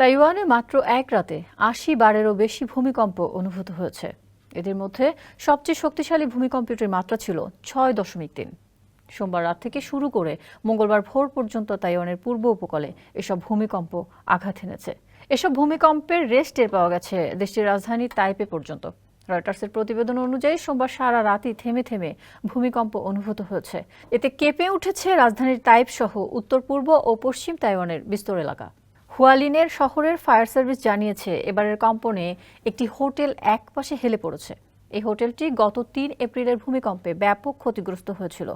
তাইওয়ানে মাত্র এক রাতে আশি বারেরও বেশি ভূমিকম্প অনুভূত হয়েছে। এদের মধ্যে সবচেয়ে শক্তিশালী ভূমিকম্পটির মাত্রা ছিল ছয় দশমিক তিন। সোমবার রাত থেকে শুরু করে মঙ্গলবার ভোর পর্যন্ত তাইওয়ানের পূর্ব উপকূলে এসব ভূমিকম্প আঘাত এনেছে। এসব ভূমিকম্পের রেস্ট টের পাওয়া গেছে দেশটির রাজধানী তাইপে পর্যন্ত। রয়টার্সের প্রতিবেদন অনুযায়ী সোমবার সারা রাতই থেমে থেমে ভূমিকম্প অনুভূত হয়েছে। এতে কেঁপে উঠেছে রাজধানীর তাইপ সহ উত্তর পূর্ব ও পশ্চিম তাইওয়ানের বিস্তর এলাকা। হুয়ালিনের শহরের ফায়ার সার্ভিস জানিয়েছে, এবারের কম্পনে একটি হোটেল একপাশে হেলে পড়েছে। এই হোটেলটি গত তিন এপ্রিলের ভূমিকম্পে ব্যাপক ক্ষতিগ্রস্ত হয়েছিল।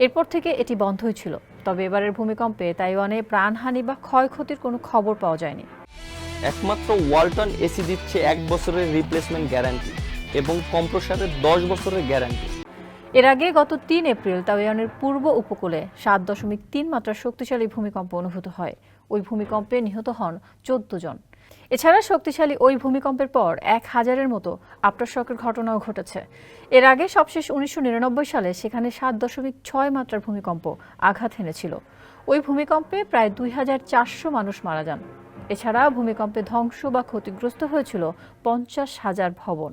এরপর থেকে এটি বন্ধই ছিল। তবে এবারের ভূমিকম্পে তাইওয়ানে প্রাণহানি বা ক্ষয়ক্ষতির কোনো খবর পাওয়া যায়নি। একমাত্র ওয়ালটন এসি দিচ্ছে এক বছরের রিপ্লেসমেন্ট গ্যারান্টি এবং কম্প্রসারের দশ বছরের গ্যারান্টি এর আগে গত তিন এপ্রিল তাইওয়ানের পূর্ব উপকূলে সাত দশমিক তিন মাত্রার শক্তিশালী ভূমিকম্প অনুভূত হয়। ওই ভূমিকম্পে নিহত হন চোদ্দ জন। এছাড়া শক্তিশালী ওই ভূমিকম্পের পর এক হাজারের মতো আপ্রাশকের ঘটনাও ঘটেছে। এর আগে সবশেষ উনিশশো নিরানব্বই সালে সেখানে সাত দশমিক ছয় মাত্রার ভূমিকম্প আঘাত এনেছিল ওই ভূমিকম্পে প্রায় দুই হাজার চারশো মানুষ মারা যান। এছাড়া ভূমিকম্পে ধ্বংস বা ক্ষতিগ্রস্ত হয়েছিল পঞ্চাশ হাজার ভবন।